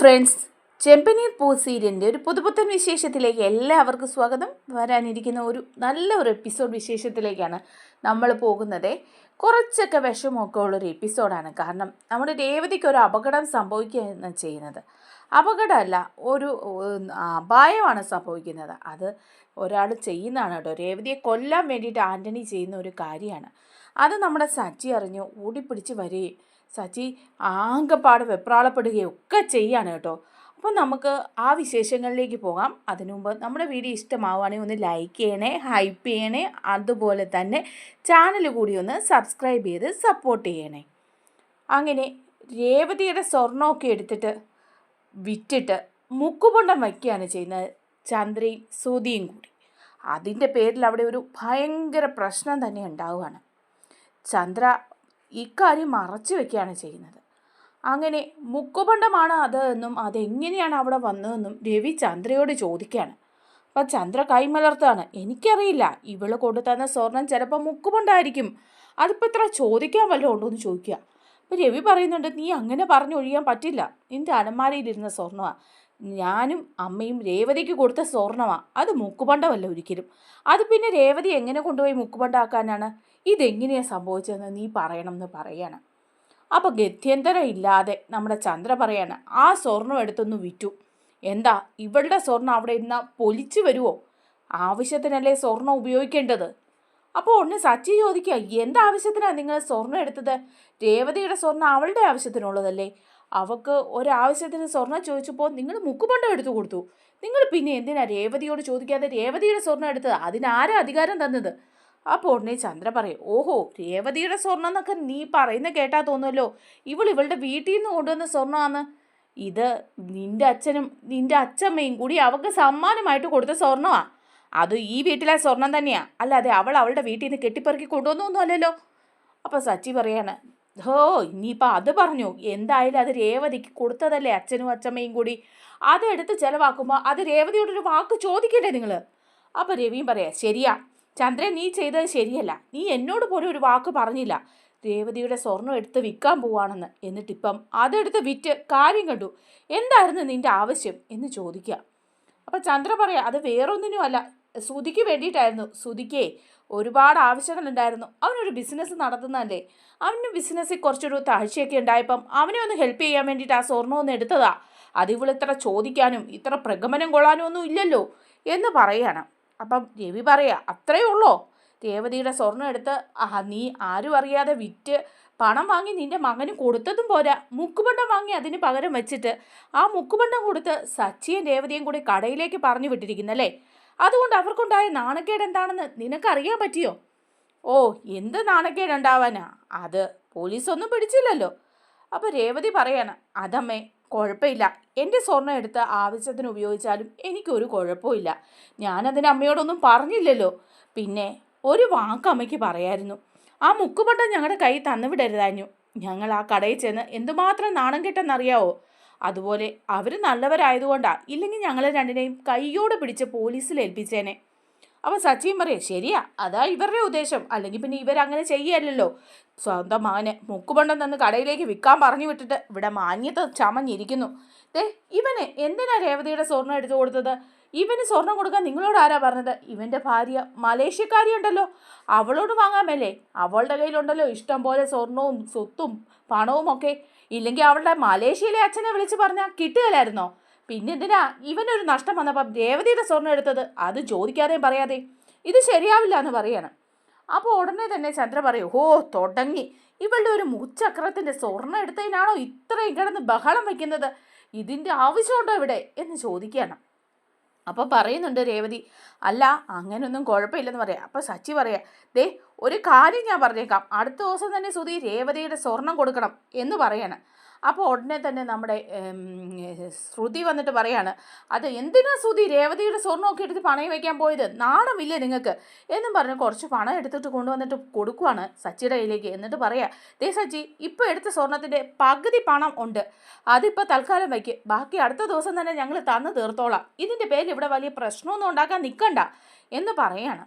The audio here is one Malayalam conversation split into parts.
ഫ്രണ്ട്സ് ചെമ്പനീർ പൂ ഒരു പുതുപുത്തൻ വിശേഷത്തിലേക്ക് എല്ലാവർക്കും സ്വാഗതം. വരാനിരിക്കുന്ന ഒരു നല്ല ഒരു എപ്പിസോഡ് വിശേഷത്തിലേക്കാണ് നമ്മൾ പോകുന്നത്. കുറച്ചൊക്കെ വിഷമമൊക്കെ ഉള്ളൊരു എപ്പിസോഡാണ് കാരണം നമ്മുടെ രേവതിക്ക് ഒരു അപകടം സംഭവിക്കുകയാണ് ചെയ്യുന്നത്. അപകടമല്ല ഒരു അപായമാണ് സംഭവിക്കുന്നത്. അത് ഒരാൾ ചെയ്യുന്നതാണ് കേട്ടോ. രേവതിയെ കൊല്ലാൻ വേണ്ടിയിട്ട് ആന്റണി ചെയ്യുന്ന ഒരു കാര്യമാണ്. അത് നമ്മുടെ സച്ചി അറിഞ്ഞ് ഓടിപ്പിടിച്ച് വരികയും സച്ചി ആകെപ്പാട് വെപ്രാളപ്പെടുകയൊക്കെ ചെയ്യാണ് കേട്ടോ. അപ്പോൾ നമുക്ക് ആ വിശേഷങ്ങളിലേക്ക് പോകാം. അതിനു മുമ്പ് നമ്മുടെ വീഡിയോ ഇഷ്ടമാവുകയാണെങ്കിൽ ഒന്ന് ലൈക്ക് ചെയ്യണേ ഹൈപ്പ് ചെയ്യണേ അതുപോലെ തന്നെ ചാനൽ കൂടി ഒന്ന് സബ്സ്ക്രൈബ് ചെയ്ത് സപ്പോർട്ട് ചെയ്യണേ. അങ്ങനെ രേവതിയുടെ സ്വർണമൊക്കെ എടുത്തിട്ട് വിറ്റിട്ട് മുക്കുപൊണ്ടം വയ്ക്കുകയാണ് ചെയ്യുന്നത് ചന്ദ്രയും സുതിയും കൂടി. അതിന്റെ പേരിൽ അവിടെ ഒരു ഭയങ്കര പ്രശ്നം തന്നെ ഉണ്ടാവുകയാണ്. ചന്ദ്ര ഇക്കാര്യം മറച്ചു വെക്കുകയാണ് ചെയ്യുന്നത്. അങ്ങനെ മുക്കുപണ്ടമാണ് അത് എന്നും അതെങ്ങനെയാണ് അവിടെ വന്നതെന്നും രവി ചന്ദ്രയോട് ചോദിക്കുകയാണ്. അപ്പോൾ ചന്ദ്ര കൈമലർത്താണ് എനിക്കറിയില്ല ഇവൾ കൊണ്ടുതന്ന സ്വർണം ചിലപ്പോൾ മുക്കുപണ്ടായിരിക്കും. അതിപ്പോൾ ഇത്ര ചോദിക്കാൻ വല്ലതും ഉണ്ടോ എന്ന് ചോദിക്കുക. അപ്പം രവി പറയുന്നുണ്ട് നീ അങ്ങനെ പറഞ്ഞൊഴിയാൻ പറ്റില്ല. നിന്റെ അലമാരയിലിരുന്ന സ്വർണമാണ് ഞാനും അമ്മയും രേവതിക്ക് കൊടുത്ത സ്വർണമാണ് അത് മുക്കുപണ്ടമല്ല ഒരിക്കലും. അത് പിന്നെ രേവതി എങ്ങനെ കൊണ്ടുപോയി മുക്കുപണ്ടാക്കാനാണ്? ഇതെങ്ങനെയാണ് സംഭവിച്ചതെന്ന് നീ പറയണം എന്ന് പറയാണ്. അപ്പോൾ ഗത്യന്തരം ഇല്ലാതെ നമ്മുടെ ചന്ദ്ര പറയാണ് ആ സ്വർണം എടുത്തൊന്ന് വിറ്റു. എന്താ ഇവളുടെ സ്വർണം അവിടെ ഇരുന്ന പൊലിച്ചു വരുമോ ആവശ്യത്തിനല്ലേ സ്വർണം ഉപയോഗിക്കേണ്ടത്? അപ്പോൾ ഒന്ന് സച്ചി ചോദിക്കുക എന്താവശ്യത്തിനാണ് നിങ്ങൾ സ്വർണം എടുത്തത്? രേവതിയുടെ സ്വർണം അവളുടെ ആവശ്യത്തിനുള്ളതല്ലേ? അവൾക്ക് ഒരാവശ്യത്തിന് സ്വർണം ചോദിച്ചപ്പോൾ നിങ്ങൾ മുക്കുപണ്ടം എടുത്തു കൊടുത്തു. നിങ്ങൾ പിന്നെ എന്തിനാ രേവതിയോട് ചോദിക്കാതെ രേവതിയുടെ സ്വർണം എടുത്തത്? അതിനാരാ അധികാരം തന്നത്? അപ്പോൾ ഉടനെ ചന്ദ്ര പറയും ഓഹോ രേവതിയുടെ സ്വർണം എന്നൊക്കെ നീ പറയുന്ന കേട്ടാ തോന്നുമല്ലോ ഇവൾ ഇവളുടെ വീട്ടിൽ നിന്ന് കൊണ്ടുവന്ന സ്വർണമാണ് ഇത് നിന്റെ അച്ഛനും നിന്റെ അച്ഛമ്മയും കൂടി അവൾക്ക് സമ്മാനമായിട്ട് കൊടുത്ത സ്വർണമാണ് അത് ഈ വീട്ടിലെ സ്വർണം തന്നെയാ. അല്ലാതെ അവൾ അവളുടെ വീട്ടിൽ നിന്ന് കെട്ടിപ്പറക്കി കൊണ്ടുവന്നൊന്നും അല്ലല്ലോ. അപ്പോൾ സച്ചി പറയാണ് ഹോ ഇനിയിപ്പോൾ അത് പറഞ്ഞു. എന്തായാലും അത് രേവതിക്ക് കൊടുത്തതല്ലേ അച്ഛനും അച്ഛമ്മയും കൂടി? അതെടുത്ത് ചിലവാക്കുമ്പോൾ അത് രേവതിയോടൊരു വാക്ക് ചോദിക്കണ്ടേ നിങ്ങൾ? അപ്പോൾ രവിയും പറയാം ശരിയാ. ചന്ദ്രൻ നീ ചെയ്തത് ശരിയല്ല. നീ എന്നോട് പോലും ഒരു വാക്ക് പറഞ്ഞില്ല. രേവതിയുടെ സ്വർണം എടുത്ത് വിൽക്കാൻ പോവാണെന്ന്. എന്നിട്ടിപ്പം അതെടുത്ത് വിറ്റ് കാര്യം കണ്ടു. എന്തായിരുന്നു നിന്റെ ആവശ്യം? എന്ന് ചോദിക്കുക. അപ്പം ചന്ദ്ര പറയാം അത് വേറൊന്നിനുമല്ല സുതിക്ക് വേണ്ടിയിട്ടായിരുന്നു. സുതിക്കേ ഒരുപാട് ആവശ്യങ്ങളുണ്ടായിരുന്നു. അവനൊരു ബിസിനസ് നടത്തുന്നതല്ലേ? അവന് ബിസിനസ്സിൽ കുറച്ചൊരു താഴ്ചയൊക്കെ ഉണ്ടായപ്പം അവനെ ഒന്ന് ഹെൽപ്പ് ചെയ്യാൻ വേണ്ടിയിട്ട് ആ സ്വർണം ഒന്ന് എടുത്തതാ. അതിവിളിത്ര ചോദിക്കാനും ഇത്ര പ്രഗമനം കൊള്ളാനും ഒന്നും ഇല്ലല്ലോ എന്ന് പറയാണ്. അപ്പം രവി പറയാ അത്രയേ ഉള്ളോ? രേവതിയുടെ സ്വർണം എടുത്ത് ആ നീ ആരും അറിയാതെ വിറ്റ് പണം വാങ്ങി നിന്റെ മകന് കൊടുത്തതും പോരാ. മുക്കുപണ്ടം വാങ്ങി അതിന് പകരം വെച്ചിട്ട് ആ മുക്കുപണ്ടം കൊടുത്ത് സച്ചിയും രേവതിയും കൂടി കടയിലേക്ക് പറഞ്ഞു വിട്ടിരിക്കുന്നല്ലേ? അതുകൊണ്ട് അവർക്കുണ്ടായ നാണക്കേട് എന്താണെന്ന് നിനക്കറിയാൻ പറ്റിയോ? ഓ എന്ത് നാണക്കേട് ഉണ്ടാവാനാ അത് പോലീസൊന്നും പിടിച്ചില്ലല്ലോ. അപ്പോൾ രേവതി പറയാണ് അതമ്മേ കുഴപ്പമില്ല. എന്റെ സ്വർണം എടുത്ത് ആവശ്യത്തിന് ഉപയോഗിച്ചാലും എനിക്കൊരു കുഴപ്പമില്ല ഞാനതിന് അമ്മയോടൊന്നും പറഞ്ഞില്ലല്ലോ. പിന്നെ ഒരു വാക്ക് അമ്മയ്ക്ക് പറയായിരുന്നു. ആ മുക്കുപട്ടം ഞങ്ങളുടെ കൈ തന്നുവിടരുതാഞ്ഞു ഞങ്ങൾ ആ കടയിൽ ചെന്ന് എന്തുമാത്രം നാണം കെട്ടെന്നറിയാവോ? അതുപോലെ അവർ നല്ലവരായതുകൊണ്ടാണ് ഇല്ലെങ്കിൽ ഞങ്ങളെ രണ്ടിനെയും കൈയോടെ പിടിച്ച് പോലീസിൽ ഏൽപ്പിച്ചേനെ. അപ്പോൾ സച്ചിൻ പറയും ശരിയാ അതാ ഇവരുടെ ഉദ്ദേശം. അല്ലെങ്കിൽ പിന്നെ ഇവരങ്ങനെ ചെയ്യല്ലോ സ്വന്തം മകനെ മുക്കുപണ്ടം തന്ന് കടയിലേക്ക് വിൽക്കാൻ പറഞ്ഞു വിട്ടിട്ട് ഇവിടെ മാന്യത ചമഞ്ഞിരിക്കുന്നു. ദേ ഇവന് എന്തിനാ രേവതിയുടെ സ്വർണം എടുത്തു കൊടുത്തത്? ഇവന് സ്വർണം കൊടുക്കാൻ നിങ്ങളോട് ആരാ പറഞ്ഞത്? ഇവന്റെ ഭാര്യ മലേഷ്യക്കാരി ഉണ്ടല്ലോ. അവളോട് വാങ്ങാമല്ലേ അവളുടെ കയ്യിലുണ്ടല്ലോ ഇഷ്ടം പോലെ സ്വർണവും സ്വത്തും പണവും ഒക്കെ ഇല്ലെങ്കിൽ അവളുടെ മലേഷ്യയിലെ അച്ഛനെ വിളിച്ച് പറഞ്ഞാൽ കിട്ടുകയില്ലായിരുന്നോ? പിന്നെന്തിനാ? ഇവനൊരു നഷ്ടം വന്നപ്പം രേവതിയുടെ സ്വർണം എടുത്തത് അത് ചോദിക്കാതെയും പറയാതെ. ഇത് ശരിയാവില്ല എന്ന് പറയാണ്. അപ്പോൾ ഉടനെ തന്നെ ചന്ദ്ര പറയും ഓ തുടങ്ങി. ഇവളുടെ ഒരു മുച്ചക്രത്തിന്റെ സ്വർണം എടുത്തതിനാണോ ഇത്രയും കിടന്ന് ബഹളം വയ്ക്കുന്നത് ഇതിന്റെ ആവശ്യമുണ്ടോ ഇവിടെ? എന്ന് ചോദിക്കുകയാണ്. അപ്പോൾ പറയുന്നുണ്ട് രേവതി അല്ല അങ്ങനെയൊന്നും കുഴപ്പമില്ലെന്ന് പറയാം. അപ്പോൾ സച്ചി പറയാം ദേ ഒരു കാര്യം ഞാൻ പറഞ്ഞേക്കാം. അടുത്ത ദിവസം തന്നെ സുധി രേവതിയുടെ സ്വർണം കൊടുക്കണം എന്ന് പറയാണ്. അപ്പോൾ ഉടനെ തന്നെ നമ്മുടെ ശ്രുതി വന്നിട്ട് പറയാണ് അത് എന്തിനാ ശ്രുതി രേവതിയുടെ സ്വർണമൊക്കെ എടുത്ത് പണയം വയ്ക്കാൻ പോയത്? നാണമില്ല നിങ്ങൾക്ക്? എന്നും പറഞ്ഞ് കുറച്ച് പണം എടുത്തിട്ട് കൊണ്ടുവന്നിട്ട് കൊടുക്കുവാണ് സച്ചിയുടെ കയ്യിലേക്ക്. എന്നിട്ട് പറയാ ദേ സച്ചി ഇപ്പോൾ എടുത്ത സ്വർണത്തിന്റെ പകുതി പണം ഉണ്ട്. അതിപ്പോൾ തൽക്കാലം വയ്ക്ക് ബാക്കി അടുത്ത ദിവസം തന്നെ ഞങ്ങൾ തന്നു തീർത്തോളാം. ഇതിന്റെ പേരിൽ ഇവിടെ വലിയ പ്രശ്നമൊന്നും ഉണ്ടാക്കാൻ നിൽക്കണ്ട എന്ന് പറയാണ്.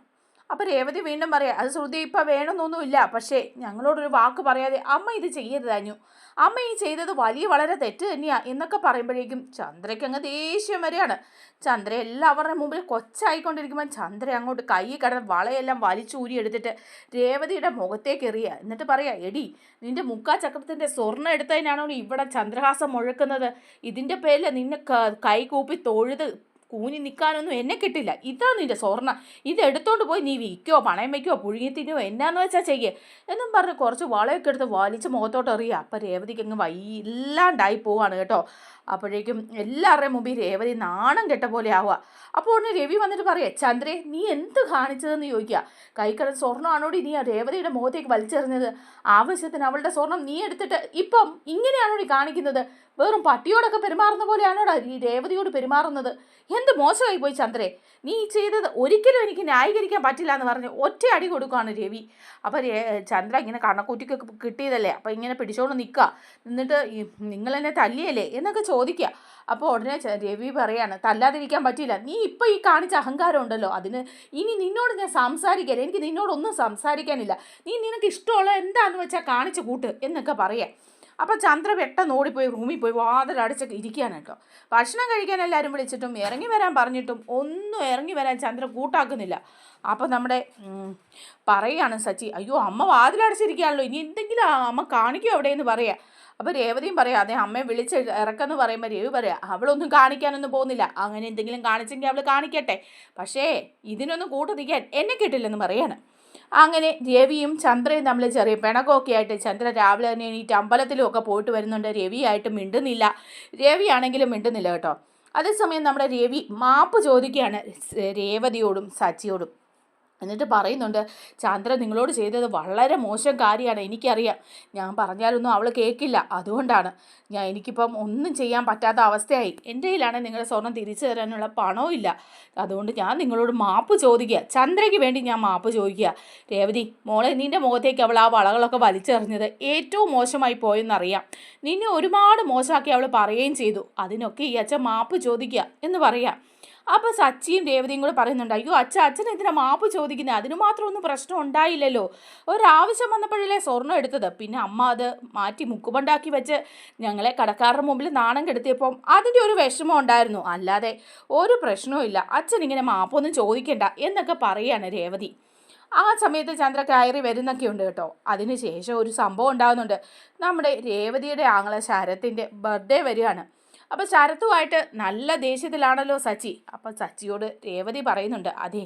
അപ്പോൾ രേവതി വീണ്ടും പറയാം അത് ശ്രുതി ഇപ്പം വേണമെന്നൊന്നുമില്ല. പക്ഷേ ഞങ്ങളോടൊരു വാക്ക് പറയാതെ അമ്മ ഇത് ചെയ്യരുതാഞ്ഞു അമ്മ ഈ ചെയ്തത് വലിയ വളരെ തെറ്റ് തന്നെയാണ് എന്നൊക്കെ പറയുമ്പോഴേക്കും ചന്ദ്രയ്ക്ക് അങ്ങ് ദേഷ്യം വരെയാണ് ചന്ദ്ര എല്ലാവരുടെ മുമ്പിൽ കൊച്ചായിക്കൊണ്ടിരിക്കുമ്പോൾ ചന്ദ്ര അങ്ങോട്ട് കൈ കടന്ന് വളയെല്ലാം വലിച്ചൂരി എടുത്തിട്ട് രേവതിയുടെ മുഖത്തേക്ക് എറിയുക എന്നിട്ട് പറയാ എടി നിന്റെ മുക്കാ ചക്രത്തിന്റെ സ്വർണം എടുത്തതിനാണോ ഇവിടെ ചന്ദ്രഹാസം മുഴക്കുന്നത്? ഇതിന്റെ പേരിൽ നിന്നെ കൈ കൂപ്പി തൊഴുത് കൂനി നിൽക്കാനൊന്നും എന്നെ കിട്ടില്ല. ഇതാ നിന്റെ സ്വർണ. ഇത് എടുത്തോണ്ട് പോയി നീ വിൽക്കോ പണയം വയ്ക്കോ പുഴുങ്ങി തിന്നോ എന്നാന്ന് വെച്ചാൽ ചെയ്യേ. എന്നും പറഞ്ഞ് കുറച്ച് വളയൊക്കെ എടുത്ത് വലിച്ച് മുഖത്തോട്ട് എറിയുക അപ്പം രേവതിക്ക് അങ്ങ് വൈ എല്ലാണ്ടായി പോവാണ് കേട്ടോ. അപ്പോഴേക്കും എല്ലാവരുടെയും മുമ്പിൽ രേവതി നാണം കെട്ട പോലെ ആവുക. അപ്പോൾ ഉടനെ രവി വന്നിട്ട് പറയേ ചന്ദ്രേ നീ എന്ത് കാണിച്ചതെന്ന് ചോദിക്കുക. കൈക്കട സ്വർണമാണോടി നീ ആ രേവതിയുടെ മുഖത്തേക്ക് വലിച്ചെറിഞ്ഞത്? ആവശ്യത്തിന് അവളുടെ സ്വർണം നീ എടുത്തിട്ട് ഇപ്പം ഇങ്ങനെയാണോടി കാണിക്കുന്നത്? വെറും പട്ടിയോടൊക്കെ പെരുമാറുന്ന പോലെയാണോടാ ഈ രേവതിയോട് പെരുമാറുന്നത്? എന്ത് മോശമായി പോയി ചന്ദ്രേ? നീ ചെയ്തത് ഒരിക്കലും എനിക്ക് ന്യായീകരിക്കാൻ പറ്റില്ല എന്ന് പറഞ്ഞ് ഒറ്റ അടി കൊടുക്കുകയാണ് രവി. അപ്പോൾ ചന്ദ്ര ഇങ്ങനെ കണക്കൂറ്റിക്കൊക്കെ കിട്ടിയതല്ലേ? അപ്പോൾ ഇങ്ങനെ പിടിച്ചോണ്ട് നിൽക്കുക. എന്നിട്ട് നിങ്ങൾ എന്നെ തല്ലിയല്ലേ? എന്നൊക്കെ ചോദിക്കുക. അപ്പോൾ ഉടനെ രവി പറയാണ് തല്ലാതിരിക്കാൻ പറ്റില്ല നീ ഇപ്പോൾ ഈ കാണിച്ച അഹങ്കാരം ഉണ്ടല്ലോ. അതിന് ഇനി നിന്നോട് ഞാൻ സംസാരിക്കില്ല എനിക്ക് നിന്നോടൊന്നും സംസാരിക്കാനില്ല. നീ നിനക്ക് ഇഷ്ടമുള്ള എന്താണെന്ന് വെച്ചാൽ കാണിച്ച് കൂട്ട് എന്നൊക്കെ പറയാം. അപ്പോൾ ചന്ദ്ര പെട്ടെന്ന് ഓടിപ്പോയി റൂമിൽ പോയി വാതിലടച്ചൊക്കെ ഇരിക്കുകയാണ് കേട്ടോ. ഭക്ഷണം കഴിക്കാൻ എല്ലാവരും വിളിച്ചിട്ടും ഇറങ്ങി വരാൻ പറഞ്ഞിട്ടും ഒന്നും ഇറങ്ങി വരാൻ ചന്ദ്ര കൂട്ടാക്കുന്നില്ല. അപ്പോൾ നമ്മുടെ പറയുകയാണ് സച്ചി അയ്യോ അമ്മ വാതിലടച്ചിരിക്കുകയാണല്ലോ ഇനി എന്തെങ്കിലും അമ്മ കാണിക്കും അവിടെയെന്ന് പറയാ? അപ്പോൾ രേവതിയും പറയാം അതെ അമ്മയെ വിളിച്ച് ഇറക്കെന്ന് പറയുമ്പോൾ രേവി പറയാം അവളൊന്നും കാണിക്കാനൊന്നും പോകുന്നില്ല അങ്ങനെ എന്തെങ്കിലും കാണിച്ചെങ്കിൽ അവൾ കാണിക്കട്ടെ പക്ഷേ ഇതിനൊന്നും കൂട്ടു എന്നെ കിട്ടില്ലെന്ന് പറയാണ്. അങ്ങനെ രവിയും ചന്ദ്രയും തമ്മിൽ ചെറിയ പിണക്കമൊക്കെ ആയിട്ട് ചന്ദ്ര രാവിലെ തന്നെ എണീറ്റ് അമ്പലത്തിലും ഒക്കെ പോയിട്ട് വരുന്നുണ്ട്. രവിയായിട്ട് മിണ്ടുന്നില്ല. രവിയാണെങ്കിലും മിണ്ടുന്നില്ല കേട്ടോ. അതേസമയം നമ്മുടെ രവി മാപ്പ് ചോദിക്കുകയാണ് രേവതിയോടും സച്ചിയോടും. എന്നിട്ട് പറയുന്നുണ്ട് ചന്ദ്ര നിങ്ങളോട് ചെയ്തത് വളരെ മോശം കാര്യമാണ് എനിക്കറിയാം. ഞാൻ പറഞ്ഞാലൊന്നും അവൾ കേൾക്കില്ല അതുകൊണ്ടാണ് ഞാൻ എനിക്കിപ്പം ഒന്നും ചെയ്യാൻ പറ്റാത്ത അവസ്ഥയായി. എന്റെ കയ്യിലാണ് നിങ്ങളുടെ സ്വർണം തിരിച്ചു തരാനുള്ള പണവും ഇല്ല. അതുകൊണ്ട് ഞാൻ നിങ്ങളോട് മാപ്പ് ചോദിക്കുക. ചന്ദ്രയ്ക്ക് വേണ്ടി ഞാൻ മാപ്പ് ചോദിക്കുക. രേവതി മോളെ നിന്റെ മുഖത്തേക്ക് അവൾ ആ വളകളൊക്കെ വലിച്ചെറിഞ്ഞത് ഏറ്റവും മോശമായി പോയെന്നറിയാം. നിന്നെ ഒരുപാട് മോശമാക്കി അവൾ പറയുകയും ചെയ്തു. അതിനൊക്കെ ഈ അച്ഛൻ മാപ്പ് ചോദിക്കുക എന്ന് പറയാം. അപ്പോൾ സച്ചിയും രേവതിയും കൂടെ പറയുന്നുണ്ട് അയ്യോ അച്ഛ അച്ഛൻ എന്തിനാ മാപ്പ് ചോദിക്കുന്നത് അതിന് മാത്രം ഒന്നും പ്രശ്നം ഉണ്ടായില്ലല്ലോ. ഒരാവശ്യം വന്നപ്പോഴല്ലേ സ്വർണം എടുത്തത്. പിന്നെ അമ്മ അത് മാറ്റി മുക്കുപണ്ടാക്കി വെച്ച് ഞങ്ങളെ കടക്കാരുടെ മുമ്പിൽ നാണം കെടുത്തിയപ്പം അതിന്റെ ഒരു വിഷമം ഉണ്ടായിരുന്നു. അല്ലാതെ ഒരു പ്രശ്നവും ഇല്ല. അച്ഛൻ ഇങ്ങനെ മാപ്പൊന്നും ചോദിക്കണ്ട എന്നൊക്കെ പറയാണ് രേവതി. ആ സമയത്ത് ചന്ദ്ര കയറി വരുന്നൊക്കെ ഉണ്ട് കേട്ടോ. അതിനുശേഷം ഒരു സംഭവം ഉണ്ടാകുന്നുണ്ട്. നമ്മുടെ രേവതിയുടെ ആങ്ങളെ ശരത്തിന്റെ ബർത്ത്ഡേ വരികയാണ്. അപ്പോൾ ശരത്തുമായിട്ട് നല്ല ദേഷ്യത്തിലാണല്ലോ സച്ചി. അപ്പോൾ സച്ചിയോട് രേവതി പറയുന്നുണ്ട് അതെ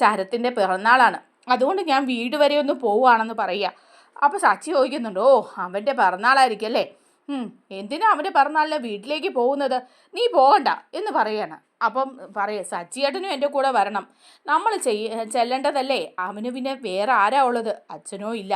ശരത്തിന്റെ പിറന്നാളാണ്. അതുകൊണ്ട് ഞാൻ വീട് വരെ ഒന്ന് പോവുകയാണെന്ന് പറയുക. അപ്പോൾ സച്ചി ചോദിക്കുന്നുണ്ട് ഓ അവന്റെ പിറന്നാളായിരിക്കും അല്ലേ എന്തിനാ അവന്റെ പിറന്നാളിന് വീട്ടിലേക്ക് പോകുന്നത്? നീ പോകണ്ട എന്ന് പറയാണ് അപ്പം പറയേ സച്ചിയേട്ടനും എന്റെ കൂടെ വരണം. നമ്മൾ ചെയ്യ ചെല്ലേണ്ടതല്ലേ? അവന് പിന്നെ വേറെ ആരാ ഉള്ളത്? അച്ഛനോ ഇല്ല.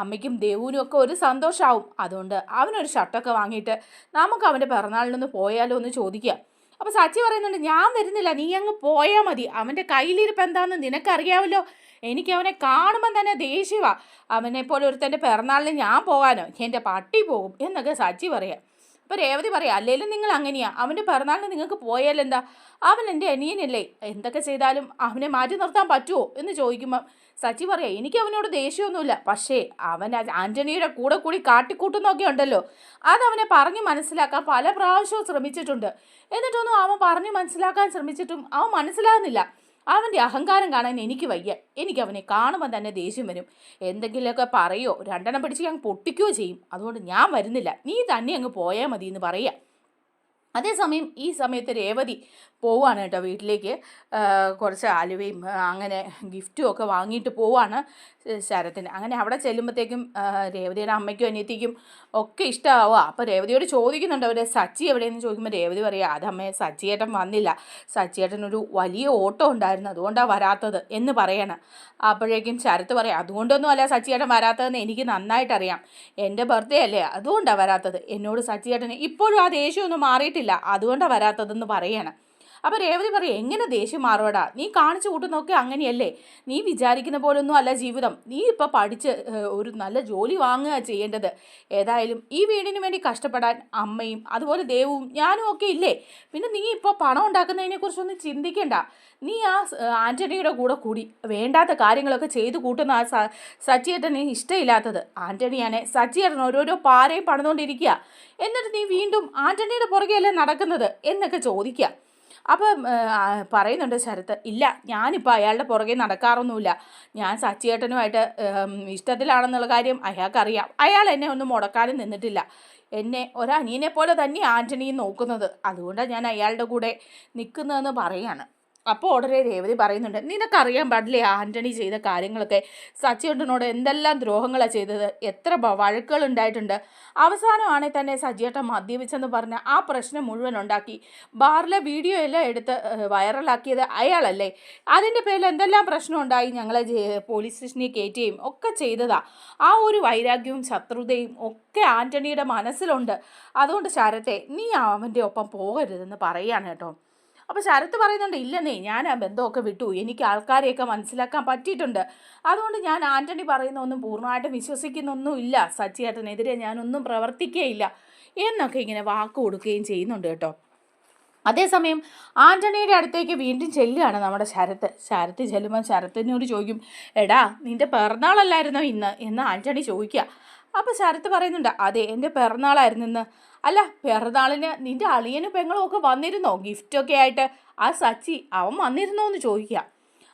അമ്മയ്ക്കും ദേവുവിനും ഒക്കെ ഒരു സന്തോഷമാവും അതുകൊണ്ട് അവനൊരു ഷർട്ടൊക്കെ വാങ്ങിയിട്ട് നമുക്ക് അവന്റെ പിറന്നാളിനൊന്ന് പോയാലോ എന്ന് ചോദിക്കുക അപ്പോൾ സച്ചി പറയുന്നുണ്ട് ഞാൻ വരുന്നില്ല. നീ അങ്ങ് പോയാൽ മതി. അവന്റെ കയ്യിലിരിപ്പ് എന്താണെന്ന് നിനക്കറിയാമല്ലോ എനിക്ക് അവനെ കാണുമ്പം തന്നെ ദേഷ്യവാ. അവനെ ഒരുത്തന്റെ പിറന്നാളിന് ഞാൻ പോകാനോ? എന്റെ പട്ടി പോകും എന്നൊക്കെ സച്ചി പറയാം. അപ്പോൾ രേവതി പറയാം അല്ലെങ്കിലും നിങ്ങൾ അങ്ങനെയാ. അവന്റെ പിറന്നാളിന് നിങ്ങൾക്ക് പോയാലെന്താ? അവൻ എന്റെ അനിയനല്ലേ. എന്തൊക്കെ ചെയ്താലും അവനെ മാറ്റി നിർത്താൻ പറ്റുമോ എന്ന് ചോദിക്കുമ്പോൾ സച്ചി പറയാം എനിക്ക് അവനോട് ദേഷ്യമൊന്നുമില്ല. പക്ഷേ അവൻ ആന്റണിയുടെ കൂടെ കൂടി കാട്ടിക്കൂട്ടുന്നൊക്കെ ഉണ്ടല്ലോ. അതവനെ പറഞ്ഞു മനസ്സിലാക്കാൻ പല പ്രാവശ്യവും ശ്രമിച്ചിട്ടുണ്ട്. എന്നിട്ടൊന്നും അവൻ പറഞ്ഞു മനസ്സിലാക്കാൻ ശ്രമിച്ചിട്ടും അവൻ മനസ്സിലാകുന്നില്ല. അവന്റെ അഹങ്കാരം കാണാൻ എനിക്ക് വയ്യ. എനിക്ക് അവനെ കാണുമ്പോൾ തന്നെ ദേഷ്യം വരും. എന്തെങ്കിലുമൊക്കെ പറയോ? രണ്ടെണ്ണം പിടിച്ച് ഞാൻ പൊട്ടിക്കുകയോ ചെയ്യും. അതുകൊണ്ട് ഞാൻ വരുന്നില്ല. നീ തന്നെ അങ്ങ് പോയാൽ മതി എന്ന് പറയുക അതേസമയം ഈ സമയത്ത് രേവതി പോവാണ് കേട്ടോ വീട്ടിലേക്ക്. കുറച്ച് ആലുവയും അങ്ങനെ ഗിഫ്റ്റും ഒക്കെ വാങ്ങിയിട്ട് പോവാണ് ശരത്തിന്. അങ്ങനെ അവിടെ ചെല്ലുമ്പോഴത്തേക്കും രേവതിയുടെ അമ്മയ്ക്കും അനിയത്തിക്കും ഒക്കെ ഇഷ്ടമാവുക അപ്പോൾ രേവതിയോട് ചോദിക്കുന്നുണ്ട് അവരെ സച്ചി എവിടെയെന്ന്? ചോദിക്കുമ്പോൾ രേവതി പറയുക അതമ്മേ സച്ചിയേട്ടൻ വന്നില്ല. സച്ചിയേട്ടനൊരു വലിയ ഓട്ടോ ഉണ്ടായിരുന്നു അതുകൊണ്ടാണ് വരാത്തത് എന്ന് പറയണം. അപ്പോഴേക്കും ശരത്ത് പറയാം അതുകൊണ്ടൊന്നും അല്ല സച്ചിയേട്ടൻ വരാത്തതെന്ന് എനിക്ക് നന്നായിട്ടറിയാം. എന്റെ ബർത്ത്ഡേ അല്ലേ അതുകൊണ്ടാണ് വരാത്തത്. എന്നോട് സച്ചിയേട്ടന് ഇപ്പോഴും ആ ദേഷ്യമൊന്നും മാറിയിട്ടില്ല. അതുകൊണ്ടാണ് വരാത്തതെന്ന് പറയണം. അപ്പോൾ രേവതി പറയും എങ്ങനെ ദേഷ്യം മാറുവടാ? നീ കാണിച്ചു കൂട്ടുന്നൊക്കെ അങ്ങനെയല്ലേ? നീ വിചാരിക്കുന്ന പോലൊന്നും അല്ല ജീവിതം. നീ ഇപ്പോൾ പഠിച്ച് ഒരു നല്ല ജോലി വാങ്ങുക ചെയ്യേണ്ടത്. ഏതായാലും ഈ വീടിന് വേണ്ടി കഷ്ടപ്പെടാൻ അമ്മയും അതുപോലെ ദേവും ഞാനും ഒക്കെ ഇല്ലേ? പിന്നെ നീ ഇപ്പോൾ പണം ഉണ്ടാക്കുന്നതിനെ കുറിച്ചൊന്നും ചിന്തിക്കേണ്ട. നീ ആ ആന്റണിയുടെ കൂടെ കൂടി. വേണ്ടാത്ത കാര്യങ്ങളൊക്കെ ചെയ്തു കൂട്ടുന്ന ആ സ സച്ചിയേട്ടന് ഇഷ്ടമില്ലാത്തത്. ആന്റണിയാനെ സച്ചിയേട്ടൻ ഓരോരോ പാരയും പണിതുകൊണ്ടിരിക്കുക എന്നിട്ട് നീ വീണ്ടും ആന്റണിയുടെ പുറകെയല്ലേ നടക്കുന്നത്? എന്നൊക്കെ ചോദിക്കുക അപ്പം പറയുന്നുണ്ട് ശരത്ത് ഇല്ല ഞാനിപ്പോൾ അയാളുടെ പുറകെ നടക്കാറൊന്നുമില്ല. ഞാൻ സച്ചിയേട്ടനുമായിട്ട് ഇഷ്ടത്തിലാണെന്നുള്ള കാര്യം അയാൾക്കറിയാം. അയാൾ എന്നെ ഒന്നും മുടക്കാനും നിന്നിട്ടില്ല. എന്നെ ഒരനിയനെ പോലെ തന്നെ ആന്റണിയും നോക്കുന്നത്. അതുകൊണ്ടാണ് ഞാൻ അയാളുടെ കൂടെ നിൽക്കുന്നതെന്ന് പറയാണ്. അപ്പോൾ ഉടനെ രേവതി പറയുന്നുണ്ട് നിനക്കറിയാൻ പാടില്ലേ ആന്റണി ചെയ്ത കാര്യങ്ങളൊക്കെ? സച്ചിയേട്ടനോട് എന്തെല്ലാം ദ്രോഹങ്ങളാണ് ചെയ്തത്? എത്ര വഴക്കുകൾ ഉണ്ടായിട്ടുണ്ട് അവസാനമാണെങ്കിൽ തന്നെ സജിയേട്ടൻ മദ്യപിച്ചെന്ന് പറഞ്ഞ ആ പ്രശ്നം മുഴുവൻ ഉണ്ടാക്കി. ബാറിലെ വീഡിയോ എല്ലാം എടുത്ത് വൈറലാക്കിയത് അയാളല്ലേ? അതിന്റെ പേരിൽ എന്തെല്ലാം പ്രശ്നം ഉണ്ടായി? ഞങ്ങളെ പോലീസ് സ്റ്റേഷനിൽ കയറ്റുകയും ഒക്കെ ചെയ്തതാ. ആ ഒരു വൈരാഗ്യവും ശത്രുതയും ഒക്കെ ആന്റണിയുടെ മനസ്സിലുണ്ട്. അതുകൊണ്ട് ശരത്തെ നീ അവന്റെ ഒപ്പം പോകരുതെന്ന് പറയുകയാണ് കേട്ടോ. അപ്പോൾ ശരത്ത് പറയുന്നുണ്ട് ഇല്ലെന്നേ ഞാൻ ആ ബന്ധമൊക്കെ വിട്ടു. എനിക്ക് ആൾക്കാരെയൊക്കെ മനസ്സിലാക്കാൻ പറ്റിയിട്ടുണ്ട്. അതുകൊണ്ട് ഞാൻ ആന്റണി പറയുന്ന ഒന്നും പൂർണമായിട്ടും വിശ്വസിക്കുന്നൊന്നും ഇല്ല സച്ചിയേട്ടനെതിരെ ഞാനൊന്നും പ്രവർത്തിക്കുകയില്ല എന്നൊക്കെ ഇങ്ങനെ വാക്ക് കൊടുക്കുകയും ചെയ്യുന്നുണ്ട് കേട്ടോ. അതേസമയം ആന്റണിയുടെ അടുത്തേക്ക് വീണ്ടും ചെല്ലുകയാണ് നമ്മുടെ ശരത്ത് ശരത്ത് ചെല്ലുമ്പോൾ ശരത്തിനോട് ചോദിക്കും എടാ നിന്റെ പിറന്നാളല്ലായിരുന്നോ ഇന്ന്? എന്ന് ആന്റണി ചോദിക്കുക. അപ്പോൾ ശരത്ത് പറയുന്നുണ്ട് അതെ എന്റെ പിറന്നാളായിരുന്നു ഇന്ന് അല്ല പിറന്നാളിന് നിന്റെ അളിയനും പെങ്ങളും ഒക്കെ വന്നിരുന്നോ? ഗിഫ്റ്റ് ഒക്കെ ആയിട്ട്. ആ സച്ചി അവൻ വന്നിരുന്നോ എന്ന് ചോദിക്കുക.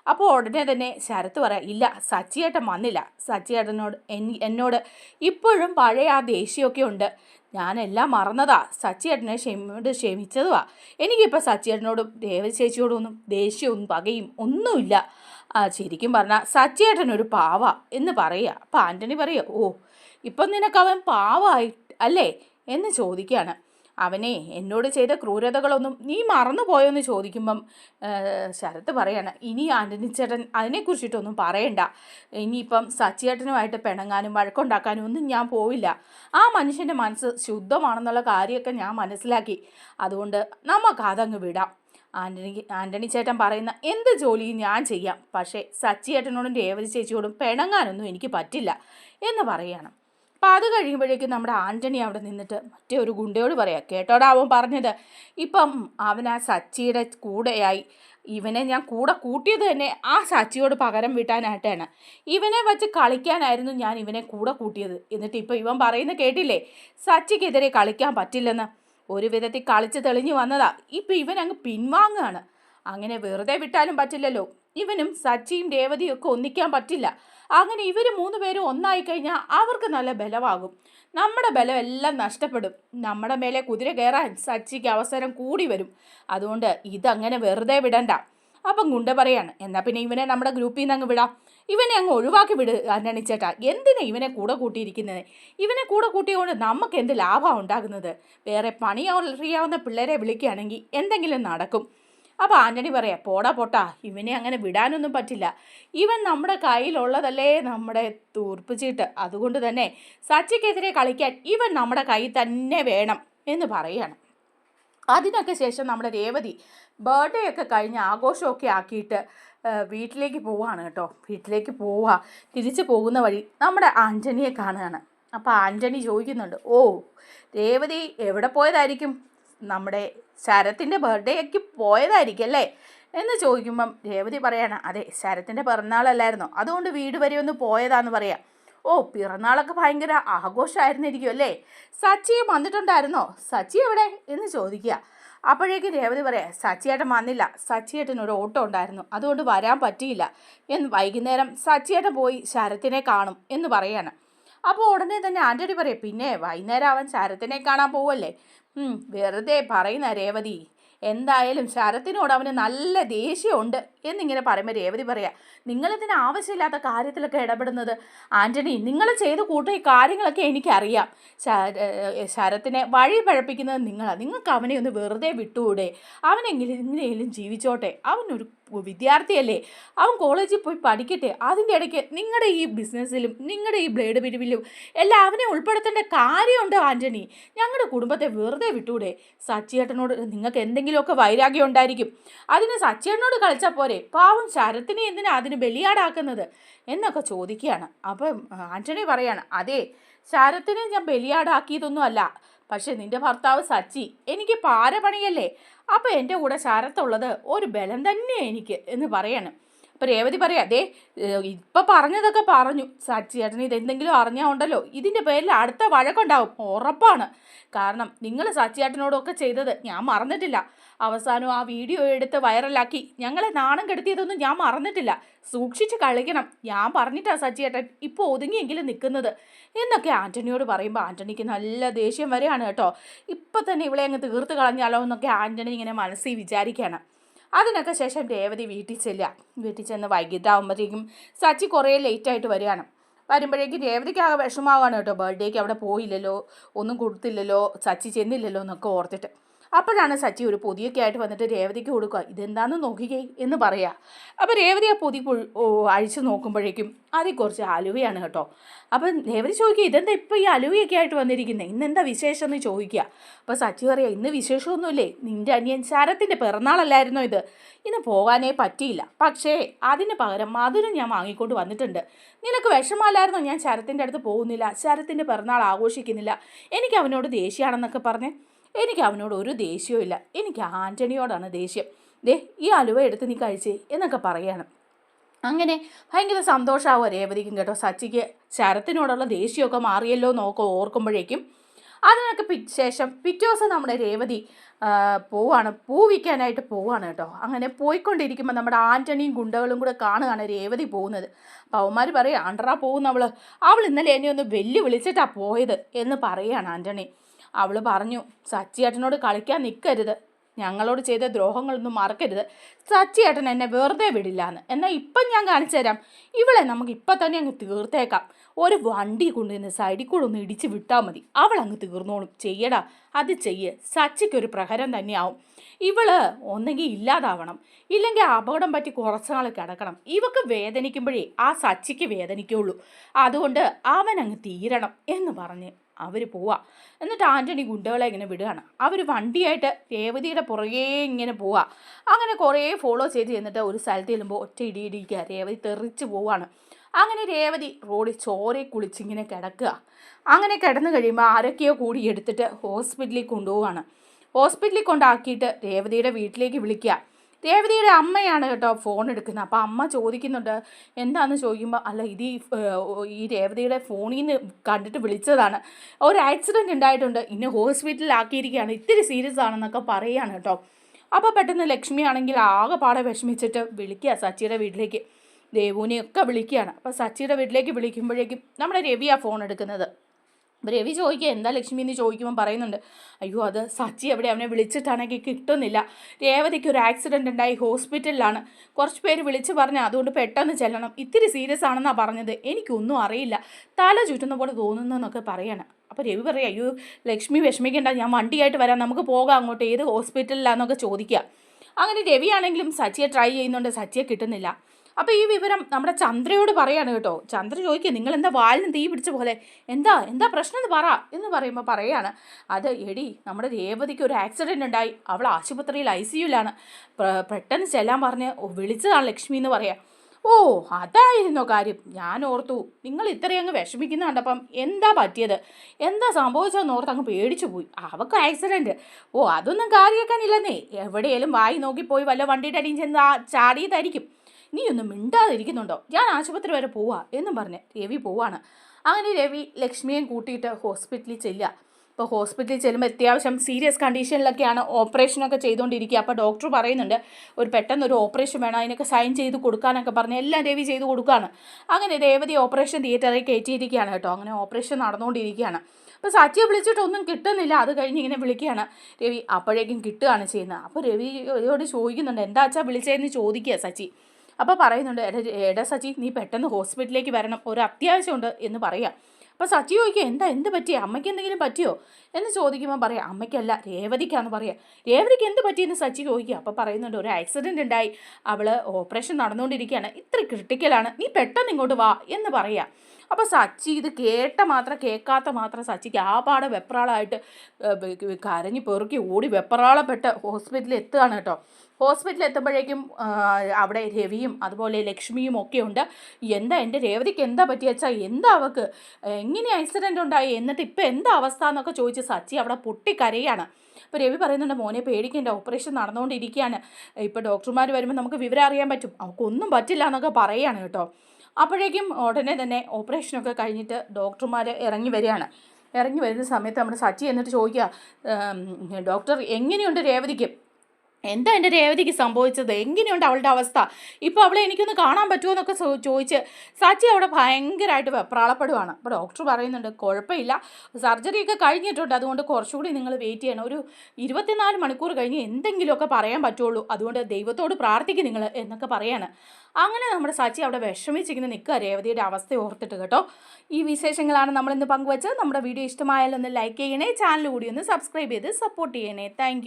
അപ്പോൾ ഉടനെ തന്നെ ശരത്ത് പറയാം ഇല്ല സച്ചിയേട്ടൻ വന്നില്ല. സച്ചിയേട്ടനോട് എന്നോട് ഇപ്പോഴും പഴയ ആ ദേഷ്യമൊക്കെ ഉണ്ട്. ഞാനെല്ലാം മറന്നതാ. സച്ചിയേട്ടനെ ക്ഷമയോട് ക്ഷമിച്ചതുവാ. എനിക്കിപ്പോൾ സച്ചിയേട്ടനോടും ദേവ ചേച്ചിയോടൊന്നും ദേഷ്യവും പകയും ഒന്നുമില്ല. ശരിക്കും പറഞ്ഞാൽ സച്ചിയേട്ടനൊരു പാവ എന്ന് പറയുക. അപ്പം ആന്റണി പറയുക ഓ ഇപ്പം നിനക്കവൻ പാവമായി അല്ലേ? എന്ന് ചോദിക്കുകയാണ്. അവനെ എന്നോട് ചെയ്ത ക്രൂരതകളൊന്നും നീ മറന്നു പോയോന്ന് ചോദിക്കുമ്പം ശരത്ത് പറയാണ് ഇനി ആന്റണി ചേട്ടൻ അതിനെക്കുറിച്ചിട്ടൊന്നും പറയണ്ട. ഇനിയിപ്പം സച്ചിയേട്ടനുമായിട്ട് പിണങ്ങാനും വഴക്കുണ്ടാക്കാനും ഒന്നും ഞാൻ പോവില്ല. ആ മനുഷ്യന്റെ മനസ്സ് ശുദ്ധമാണെന്നുള്ള കാര്യമൊക്കെ ഞാൻ മനസ്സിലാക്കി. അതുകൊണ്ട് നമുക്ക് അതങ്ങ് വിടാം. ആന്റണി ആന്റണി ചേട്ടൻ പറയുന്ന എന്ത് ജോലിയും ഞാൻ ചെയ്യാം. പക്ഷേ സച്ചിയേട്ടനോടും രേവതി ചേച്ചിയോടും പിണങ്ങാനൊന്നും എനിക്ക് പറ്റില്ല. എന്ന് പറയണം. അപ്പം അത് കഴിയുമ്പോഴേക്കും നമ്മുടെ ആന്റണി അവിടെ നിന്നിട്ട് മറ്റേ ഒരു ഗുണ്ടയോട് പറയാം കേട്ടോടാ അവൻ പറഞ്ഞത്. ഇപ്പം അവൻ ആ സച്ചിയുടെ കൂടെയായി. ഇവനെ ഞാൻ കൂടെ കൂട്ടിയത് തന്നെ ആ സച്ചിയോട് പകരം വീട്ടാനായിട്ടാണ്. ഇവനെ വച്ച് കളിക്കാനായിരുന്നു ഞാൻ ഇവനെ കൂടെ കൂട്ടിയത്. എന്നിട്ട് ഇപ്പം ഇവൻ പറയുന്നത് കേട്ടില്ലേ സച്ചിക്കെതിരെ കളിക്കാൻ പറ്റില്ലെന്ന്. ഒരു വിധത്തിൽ കളിച്ച് തെളിഞ്ഞു വന്നതാ. ഇപ്പം ഇവൻ അങ്ങ് പിൻവാങ്ങുകയാണ് അങ്ങനെ വെറുതെ വിട്ടാലും പറ്റില്ലല്ലോ. ഇവനും സച്ചിയും രേവതിയും ഒക്കെ ഒന്നിക്കാൻ പറ്റില്ല. അങ്ങനെ ഇവർ മൂന്ന് പേരും ഒന്നായി കഴിഞ്ഞാൽ അവർക്ക് നല്ല ബലമാകും. നമ്മുടെ ബലം എല്ലാം നഷ്ടപ്പെടും. നമ്മുടെ മേലെ കുതിര കയറാൻ സച്ചിക്ക് അവസരം കൂടി വരും. അതുകൊണ്ട് ഇതങ്ങനെ വെറുതെ വിടണ്ട. അപ്പം ഗുണ്ട പറയാണ് എന്നാൽ പിന്നെ ഇവനെ നമ്മുടെ ഗ്രൂപ്പിൽ നിന്ന് അങ്ങ് വിടാം. ഇവനെ അങ്ങ് ഒഴിവാക്കി വിട് ചേട്ടാ. എന്തിനാ ഇവനെ കൂടെ കൂട്ടിയിരിക്കുന്നത്? ഇവനെ കൂടെ കൂട്ടിയതുകൊണ്ട് നമുക്ക് എന്ത് ലാഭമാണ് ഉണ്ടാകുന്നത്? വേറെ പണി പിള്ളേരെ വിളിക്കുകയാണെങ്കിൽ എന്തെങ്കിലും നടക്കും. അപ്പോൾ ആന്റണി പറയാം പോടാ പോട്ടാ ഇവനെ അങ്ങനെ വിടാനൊന്നും പറ്റില്ല. ഇവൻ നമ്മുടെ കയ്യിലുള്ളതല്ലേ നമ്മുടെ തൂർപ്പ് ചീട്ട്. അതുകൊണ്ട് തന്നെ സച്ചിക്കെതിരെ കളിക്കാൻ ഇവൻ നമ്മുടെ കയ്യിൽ തന്നെ വേണം എന്ന് പറയുകയാണ് അതിനൊക്കെ ശേഷം നമ്മുടെ രേവതി ബർത്ത്ഡേ ഒക്കെ കഴിഞ്ഞ് ആഘോഷമൊക്കെ ആക്കിയിട്ട് വീട്ടിലേക്ക് പോവാണ് കേട്ടോ. വീട്ടിലേക്ക് പോവുക തിരിച്ചു പോകുന്ന വഴി നമ്മുടെ ആന്റണിയെ കാണുകയാണ് അപ്പോൾ ആന്റണി ചോദിക്കുന്നുണ്ട് ഓ രേവതി എവിടെ പോയതായിരിക്കും? നമ്മുടെ ശരത്തിന്റെ ബർത്ത്ഡേക്ക് പോയതായിരിക്കും അല്ലേ? എന്ന് ചോദിക്കുമ്പം രേവതി പറയാണ് അതെ ശരത്തിന്റെ പിറന്നാളല്ലായിരുന്നോ? അതുകൊണ്ട് വീട് വരെ ഒന്ന് പോയതാന്ന് പറയാം. ഓ പിറന്നാളൊക്കെ ഭയങ്കര ആഘോഷമായിരുന്നിരിക്കും അല്ലേ? സച്ചിയും വന്നിട്ടുണ്ടായിരുന്നോ? സച്ചി എവിടെ? എന്ന് ചോദിക്കുക. അപ്പോഴേക്കും രേവതി പറയാം സച്ചിയേട്ടൻ വന്നില്ല. സച്ചിയേട്ടൻ ഒരു ഓട്ടം ഉണ്ടായിരുന്നു. അതുകൊണ്ട് വരാൻ പറ്റിയില്ല. എന്ന് വൈകുന്നേരം സച്ചിയേട്ടൻ പോയി ശരത്തിനെ കാണും എന്ന് പറയാണ്. അപ്പോൾ ഉടനെ തന്നെ ആന്റണി പറയും പിന്നെ വൈകുന്നേരം അവൻ ശരത്തിനെ കാണാൻ പോവല്ലേ? വെറുതെ പറയുന്ന രേവതി. എന്തായാലും ശരത്തിനോട് അവന് നല്ല ദേഷ്യമുണ്ട് എന്നിങ്ങനെ പറയുമ്പോൾ രേവതി പറയാം നിങ്ങളിതിന് ആവശ്യമില്ലാത്ത കാര്യത്തിലൊക്കെ ഇടപെടുന്നത്? ആന്റണി നിങ്ങൾ ചെയ്ത് ഈ കാര്യങ്ങളൊക്കെ എനിക്കറിയാം. ശരത്തിനെ വഴി പഴപ്പിക്കുന്നത് നിങ്ങളാണ് നിങ്ങൾക്ക് അവനെ ഒന്ന് വെറുതെ വിട്ടുകൂടെ? അവനെങ്കിലും എങ്ങനെയെങ്കിലും ജീവിച്ചോട്ടെ? അവനൊരു വിദ്യാർത്ഥിയല്ലേ? അവൻ കോളേജിൽ പോയി പഠിക്കട്ടെ? അതിന്റെ ഇടയ്ക്ക് നിങ്ങളുടെ ഈ ബിസിനസ്സിലും നിങ്ങളുടെ ഈ ബ്ലേഡ് പിരിവിലും എല്ലാം അവനെ ഉൾപ്പെടുത്തേണ്ട കാര്യമുണ്ട് ആന്റണി ഞങ്ങളുടെ കുടുംബത്തെ വെറുതെ വിട്ടൂടെ? സച്ചിയേട്ടനോട് നിങ്ങൾക്ക് എന്തെങ്കിലുമൊക്കെ വൈരാഗ്യം ഉണ്ടായിരിക്കും. അതിന് സച്ചിയേട്ടനോട് കളിച്ചാൽ പാവം ശരത്തിനെ എന്തിനാ അതിന് ബലിയാടാക്കുന്നത്? എന്നൊക്കെ ചോദിക്കുകയാണ്. അപ്പം ആന്റണി പറയാണ് അതെ ശരത്തിനെ ഞാൻ ബലിയാടാക്കിയതൊന്നും അല്ല. പക്ഷെ നിന്റെ ഭർത്താവ് സച്ചി എനിക്ക് പാരപണിയല്ലേ? പണിയല്ലേ അപ്പം എന്റെ കൂടെ ശരത്തുള്ളത് ഒരു ബലം തന്നെ എനിക്ക് എന്ന് പറയാണ്. അപ്പോൾ രേവതി പറയാം അതെ ഇപ്പം പറഞ്ഞതൊക്കെ പറഞ്ഞു. സച്ചി ചേട്ടൻ ഇതെന്തെങ്കിലും അറിഞ്ഞാൽ ഉണ്ടല്ലോ. ഇതിന്റെ പേരിൽ അടുത്ത വഴക്കുണ്ടാവും. ഉറപ്പാണ്. കാരണം നിങ്ങൾ സച്ചിയേട്ടനോടൊക്കെ ചെയ്തത് ഞാൻ മറന്നിട്ടില്ല. അവസാനം ആ വീഡിയോ എടുത്ത് വൈറലാക്കി. ഞങ്ങളെ നാണം കെടുത്തിയതൊന്നും ഞാൻ മറന്നിട്ടില്ല. സൂക്ഷിച്ച് കളിക്കണം. ഞാൻ പറഞ്ഞിട്ടാ സച്ചിയേട്ടൻ ഇപ്പോൾ ഒതുങ്ങിയെങ്കിലും നിൽക്കുന്നത്. എന്നൊക്കെ ആന്റണിയോട് പറയുമ്പോൾ ആന്റണിക്ക് നല്ല ദേഷ്യം വരെയാണ് കേട്ടോ. ഇപ്പം തന്നെ ഇവളെ അങ്ങ് തീർത്ത് കളഞ്ഞാലോ എന്നൊക്കെ ആന്റണി ഇങ്ങനെ മനസ്സിൽ വിചാരിക്കുകയാണ് അതിനൊക്കെ ശേഷം രേവതി വീട്ടിൽ ചെല്ലുക. വീട്ടിൽ ചെന്ന് വൈകിട്ടാകുമ്പോഴത്തേക്കും സച്ചി കുറേ ലേറ്റായിട്ട് വരികയാണ്. വരുമ്പോഴേക്കും രേവതിക്ക് ആകെ വിഷമാവാണ് കേട്ടോ ബർത്ത്ഡേക്ക് അവിടെ പോയില്ലല്ലോ ഒന്നും കൊടുത്തില്ലല്ലോ സച്ചി ചെന്നില്ലല്ലോ എന്നൊക്കെ ഓർത്തിട്ട്. അപ്പോഴാണ് സച്ചി ഒരു പൊതിയൊക്കെ ആയിട്ട് വന്നിട്ട് രേവതിക്ക് കൊടുക്കുക. ഇതെന്താന്ന് നോക്കിക്കേ എന്ന് പറയാ. അപ്പോൾ രേവതി ആ പൊതി അഴിച്ചു നോക്കുമ്പോഴേക്കും അതിൽ കുറച്ച് അലുവയാണ് കേട്ടോ. അപ്പം രേവതി ചോദിക്കുക ഇതെന്താ ഇപ്പോൾ ഈ അലുവയൊക്കെ ആയിട്ട് വന്നിരിക്കുന്നത് ഇന്നെന്താ വിശേഷം? എന്ന് ചോദിക്കുക. അപ്പോൾ സച്ചി പറയാം ഇന്ന് വിശേഷമൊന്നുമില്ലേ? നിന്റെ അനിയൻ ശരത്തിന്റെ പിറന്നാളല്ലായിരുന്നോ ഇത്? ഇന്ന് പോകാനേ പറ്റിയില്ല. പക്ഷേ അതിന് പകരം മധുരം ഞാൻ വാങ്ങിക്കൊണ്ട് വന്നിട്ടുണ്ട്. നിനക്ക് വിഷമല്ലായിരുന്നോ ഞാൻ ശരത്തിന്റെ അടുത്ത് പോകുന്നില്ല. ശരത്തിന്റെ പിറന്നാൾ ആഘോഷിക്കുന്നില്ല. എനിക്ക് അവനോട് ദേഷ്യമാണെന്നൊക്കെ പറഞ്ഞ് എനിക്ക് അവനോട് ഒരു ദേഷ്യവും ഇല്ല. എനിക്ക് ആന്റണിയോടാണ് ദേഷ്യം. ദേ ഈ അലുവ എടുത്ത് നീ കഴിച്ചേ എന്നൊക്കെ പറയാണ്. അങ്ങനെ ഭയങ്കര സന്തോഷമാവുക രേവതിക്കും കേട്ടോ. സച്ചിക്ക് ശരത്തിനോടുള്ള ദേഷ്യമൊക്കെ മാറിയല്ലോ നോക്കോ ഓർക്കുമ്പോഴേക്കും അതിനൊക്കെ ശേഷം പിറ്റേ ദിവസം നമ്മുടെ രേവതി പോവാണ്. പൂ വിൽക്കാനായിട്ട് പോവാണ് കേട്ടോ. അങ്ങനെ പോയിക്കൊണ്ടിരിക്കുമ്പോൾ നമ്മുടെ ആന്റണിയും ഗുണ്ടകളും കൂടെ കാണുകയാണ് രേവതി പോകുന്നത്. അപ്പോൾ അവന്മാർ പറയും ആണ്ടറാ പോകുന്നവൾ അവൾ ഇന്നലെ എന്നെ ഒന്ന് വെല്ലു വിളിച്ചിട്ടാണ് പോയത് എന്ന് പറയുകയാണ് ആന്റണി അവൾ പറഞ്ഞു സച്ചിയേട്ടനോട് കളിക്കാൻ നിൽക്കരുത് ഞങ്ങളോട് ചെയ്ത ദ്രോഹങ്ങളൊന്നും മറക്കരുത്. സച്ചിയേട്ടൻ എന്നെ വെറുതെ വിടില്ല എന്ന് എന്നാൽ ഇപ്പം ഞാൻ കാണിച്ചു തരാം. ഇവളെ നമുക്ക് ഇപ്പം തന്നെ അങ്ങ് തീർത്തേക്കാം. ഒരു വണ്ടി കൊണ്ടുവന്ന് സൈഡിൽ കൂടെ ഒന്ന് ഇടിച്ച് വിട്ടാൽ മതി. അവൾ അങ്ങ് തീർന്നോളും. ചെയ്യടാ അത് ചെയ്യ്. സച്ചിക്കൊരു പ്രഹരം തന്നെയാവും. ഇവൾ ഒന്നെങ്കിൽ ഇല്ലാതാവണം. ഇല്ലെങ്കിൽ അപകടം പറ്റി കുറച്ച് നാൾ കിടക്കണം. ഇവക്ക് വേദനിക്കുമ്പോഴേ ആ സച്ചിക്ക് വേദനിക്കുള്ളൂ. അതുകൊണ്ട് അവൻ അങ്ങ് തീരണം എന്ന് പറഞ്ഞ്. അവർ പോവാ. എന്നിട്ട് ആന്റണി ഗുണ്ടകളെ ഇങ്ങനെ വിടുകയാണ്. അവർ വണ്ടിയായിട്ട് രേവതിയുടെ പുറകെ ഇങ്ങനെ പോവാ. അങ്ങനെ കുറേ ഫോളോ ചെയ്ത് ചെന്നിട്ട് ഒരു സ്ഥലത്ത് ചെല്ലുമ്പോൾ ഒറ്റ ഇടി ഇടിക്കുക രേവതി തെറിച്ച് പോവാണ്. അങ്ങനെ രേവതി റോഡിൽ ചോരയിൽ കുളിച്ചിങ്ങനെ കിടക്കുക. അങ്ങനെ കിടന്നു കഴിയുമ്പോൾ ആരൊക്കെയോ കൂടി എടുത്തിട്ട് ഹോസ്പിറ്റലിൽ കൊണ്ടുപോവാണ്. ഹോസ്പിറ്റലിൽ കൊണ്ടാക്കിയിട്ട് രേവതിയുടെ വീട്ടിലേക്ക് വിളിക്കുക. രേവതിയുടെ അമ്മയാണ് കേട്ടോ ഫോൺ എടുക്കുന്നത്. അപ്പോൾ അമ്മ ചോദിക്കുന്നുണ്ട് എന്താണെന്ന് ചോദിക്കുമ്പോൾ അല്ല ഇത് ഈ രേവതിയുടെ ഫോണിൽ നിന്ന് കണ്ടിട്ട് വിളിച്ചതാണ്. ഒരു ആക്സിഡന്റ് ഉണ്ടായിട്ടുണ്ട്. ഇന്നെ ഹോസ്പിറ്റലിലാക്കിയിരിക്കുകയാണ് ഇത്തിരി സീരിയസ് ആണെന്നൊക്കെ പറയുകയാണ് കേട്ടോ. അപ്പോൾ പെട്ടെന്ന് ലക്ഷ്മി ആണെങ്കിൽ ആകെ ആകെപ്പാടെ വിഷമിച്ചിട്ട് വിളിക്കുക സച്ചിയുടെ വീട്ടിലേക്ക്. ദേവുവിനെയൊക്കെ വിളിക്കുകയാണ്. അപ്പോൾ സച്ചിയുടെ വീട്ടിലേക്ക് വിളിക്കുമ്പോഴേക്കും നമ്മുടെ രവിയാണ് ഫോൺ എടുക്കുന്നത്. രവി ചോദിക്കുക എന്താ ലക്ഷ്മി? എന്ന് ചോദിക്കുമ്പോൾ പറയുന്നുണ്ട് അയ്യോ അത് സച്ചി എവിടെ അവനെ വിളിച്ചിട്ടാണെങ്കിൽ കിട്ടുന്നില്ല. രേവതിക്ക് ഒരു ആക്സിഡന്റ് ഉണ്ടായി ഹോസ്പിറ്റലിലാണ്. കുറച്ച് പേര് വിളിച്ച് പറഞ്ഞു അതുകൊണ്ട് പെട്ടെന്ന് ചെല്ലണം. ഇത്തിരി സീരിയസ് ആണെന്നാണ് പറഞ്ഞത്. എനിക്കൊന്നും അറിയില്ല. തല ചുറ്റുന്ന പോലെ തോന്നുന്നു എന്നൊക്കെ പറയാണ്. അപ്പോൾ രവി പറയുക അയ്യോ ലക്ഷ്മി വിഷമിക്കേണ്ട. ഞാൻ വണ്ടിയായിട്ട് വരാം. നമുക്ക് പോകാം അങ്ങോട്ട്. ഏത് ഹോസ്പിറ്റലിലാണെന്നൊക്കെ ചോദിക്കുക. അങ്ങനെ രവിയാണെങ്കിലും സച്ചിയെ ട്രൈ ചെയ്യുന്നുണ്ട്. സച്ചിയെ കിട്ടുന്നില്ല. അപ്പോൾ ഈ വിവരം നമ്മുടെ ചന്ദ്രയോട് പറയാണ് കേട്ടോ. ചന്ദ്ര ചോദിക്കുക നിങ്ങൾ എന്താ വാലിന് തീ പിടിച്ച പോലെ? എന്താ എന്താ പ്രശ്നം എന്ന് പറ എന്ന് പറയുമ്പോൾ പറയാണ് അത് എടി നമ്മുടെ രേവതിക്ക് ഒരു ആക്സിഡന്റ് ഉണ്ടായി. അവൾ ആശുപത്രിയിൽ ഐ സിയുലാണ് പെട്ടെന്ന് ചെല്ലാൻ പറഞ്ഞ് വിളിച്ചതാണ് ലക്ഷ്മി എന്ന് പറയാം. ഓ അതായിരുന്നോ കാര്യം? ഞാൻ ഓർത്തു. നിങ്ങൾ ഇത്രയും അങ്ങ് വിഷമിക്കുന്ന കണ്ടപ്പം എന്താ പറ്റിയത്? എന്താ സംഭവിച്ചതെന്ന് ഓർത്ത് അങ്ങ് പേടിച്ചു പോയി. അവക്ക് ആക്സിഡന്റ് ഓ അതൊന്നും കാര്യമാക്കാനില്ലെന്നേ എവിടെയെങ്കിലും വായി നോക്കി പോയി വല്ല വണ്ടിയുടെ അടിയും ചെന്ന് ചാടിയതായിരിക്കും. നീ ഒന്നും മിണ്ടാതിരിക്കുന്നുണ്ടോ? ഞാൻ ആശുപത്രി വരെ പോവാ എന്നും പറഞ്ഞ് രവി പോവാണ്. അങ്ങനെ രവി ലക്ഷ്മിയെ കൂട്ടിയിട്ട് ഹോസ്പിറ്റലിൽ ചെല്ലുക. ഇപ്പോൾ ഹോസ്പിറ്റലിൽ ചെല്ലുമ്പോൾ അത്യാവശ്യം സീരിയസ് കണ്ടീഷനിലൊക്കെയാണ് ഓപ്പറേഷനൊക്കെ ചെയ്തുകൊണ്ടിരിക്കുക. അപ്പോൾ ഡോക്ടർ പറയുന്നുണ്ട് ഒരു പെട്ടെന്ന് ഒരു ഓപ്പറേഷൻ വേണം. അതിനൊക്കെ സൈൻ ചെയ്ത് കൊടുക്കാനൊക്കെ പറഞ്ഞ് എല്ലാം രവി ചെയ്ത് കൊടുക്കുകയാണ്. അങ്ങനെ രേവതി ഓപ്പറേഷൻ തിയേറ്ററിൽ കയറ്റിയിരിക്കുകയാണ് കേട്ടോ. അങ്ങനെ ഓപ്പറേഷൻ നടന്നുകൊണ്ടിരിക്കുകയാണ്. അപ്പോൾ സച്ചിയെ വിളിച്ചിട്ടൊന്നും കിട്ടുന്നില്ല. അത് കഴിഞ്ഞ് ഇങ്ങനെ വിളിക്കുകയാണ്. രവി അപ്പോഴേക്കും കിട്ടുകയാണ് ചെയ്യുന്നത്. അപ്പോൾ രവിയോട് ചോദിക്കുന്നുണ്ട് എന്താ വെച്ചാൽ വിളിച്ചതെന്ന് ചോദിക്കുക സച്ചി. അപ്പോൾ പറയുന്നുണ്ട് എടാ സച്ചി നീ പെട്ടെന്ന് ഹോസ്പിറ്റലിലേക്ക് വരണം. ഒരു അത്യാവശ്യമുണ്ട് എന്ന് പറയാം. അപ്പോൾ സച്ചി ചോദിക്കുക എന്താ എന്ത് പറ്റി അമ്മയ്ക്ക് എന്തെങ്കിലും പറ്റിയോ? എന്ന് ചോദിക്കുമ്പോൾ പറയാം അമ്മയ്ക്കല്ല രേവതിക്കാന്ന് പറയാം. രേവതിക്ക് എന്ത് പറ്റിയെന്ന് സച്ചി ചോദിക്കുക അപ്പോൾ പറയുന്നുണ്ട് ഒരു ആക്സിഡന്റ് ഉണ്ടായി. അവൾ ഓപ്പറേഷൻ നടന്നുകൊണ്ടിരിക്കുകയാണ്. ഇത്ര ക്രിട്ടിക്കലാണ് നീ പെട്ടെന്ന് ഇങ്ങോട്ട് വാ. എന്ന് പറയാം. അപ്പോൾ സച്ചി ഇത് കേട്ട മാത്രം കേൾക്കാത്ത മാത്രം സച്ചിക്ക് ആ പാടെ വെപ്രാളായിട്ട് കരഞ്ഞ് പെറുക്കി ഓടി വെപ്രാളപ്പെട്ട് ഹോസ്പിറ്റലിൽ എത്തുകയാണ് കേട്ടോ. ഹോസ്പിറ്റലിൽ എത്തുമ്പോഴേക്കും അവിടെ രവിയും അതുപോലെ ലക്ഷ്മിയും ഒക്കെ ഉണ്ട് എന്താ എന്റെ രേവതിക്ക് എന്താ പറ്റിയ വെച്ചാൽ എന്താ അവൾക്ക് എങ്ങനെ ആക്സിഡന്റ് ഉണ്ടായി? എന്നിട്ട് ഇപ്പം എന്താ അവസ്ഥ എന്നൊക്കെ ചോദിച്ച് സച്ചി അവിടെ പൊട്ടിക്കരയാണ്. അപ്പോൾ രവി പറയുന്നുണ്ട് മോനെ പേടിക്കേണ്ട ഓപ്പറേഷൻ നടന്നുകൊണ്ടിരിക്കുകയാണ്. ഇപ്പോൾ ഡോക്ടർമാർ വരുമ്പോൾ നമുക്ക് വിവരം അറിയാൻ പറ്റും. അവൾക്കൊന്നും പറ്റില്ല എന്നൊക്കെ പറയുകയാണ് കേട്ടോ. അപ്പോഴേക്കും ഉടനെ തന്നെ ഓപ്പറേഷനൊക്കെ കഴിഞ്ഞിട്ട് ഡോക്ടർമാർ ഇറങ്ങി വരികയാണ്. ഇറങ്ങി വരുന്ന സമയത്ത് നമ്മുടെ സച്ചി എന്നിട്ട് ചോദിക്കുക ഡോക്ടർ എങ്ങനെയുണ്ട് രേവതിക്ക്? എന്താ എന്റെ രേവതിക്ക് സംഭവിച്ചത്? എങ്ങനെയുണ്ട് അവളുടെ അവസ്ഥ? ഇപ്പോൾ അവളെ എനിക്കൊന്ന് കാണാൻ പറ്റുമോ എന്നൊക്കെ ചോദിച്ച് സച്ചി അവിടെ ഭയങ്കരമായിട്ട് വെപ്രാളപ്പെടുവാണ്. അപ്പോൾ ഡോക്ടർ പറയുന്നുണ്ട് കുഴപ്പമില്ല. സർജറിയൊക്കെ കഴിഞ്ഞിട്ടുണ്ട്. അതുകൊണ്ട് കുറച്ചുകൂടി നിങ്ങൾ വെയിറ്റ് ചെയ്യണം. ഒരു ഇരുപത്തിനാല് മണിക്കൂർ കഴിഞ്ഞ് എന്തെങ്കിലുമൊക്കെ പറയാൻ പറ്റുള്ളൂ. അതുകൊണ്ട് ദൈവത്തോട് പ്രാർത്ഥിക്കും നിങ്ങൾ എന്നൊക്കെ പറയാണ്. അങ്ങനെ നമ്മുടെ സച്ചി അവിടെ വിഷമിച്ചിങ്ങനെ നിൽക്കുക. രേവതിയുടെ അവസ്ഥ ഓർത്തിട്ട് കേട്ടോ. ഈ വിശേഷങ്ങളാണ് നമ്മളിന്ന് പങ്കുവച്ചത്. നമ്മുടെ വീഡിയോ ഇഷ്ടമായാലൊന്ന് ലൈക്ക് ചെയ്യണേ. ചാനൽ കൂടി ഒന്ന് സബ്സ്ക്രൈബ് ചെയ്ത് സപ്പോർട്ട് ചെയ്യണേ. താങ്ക്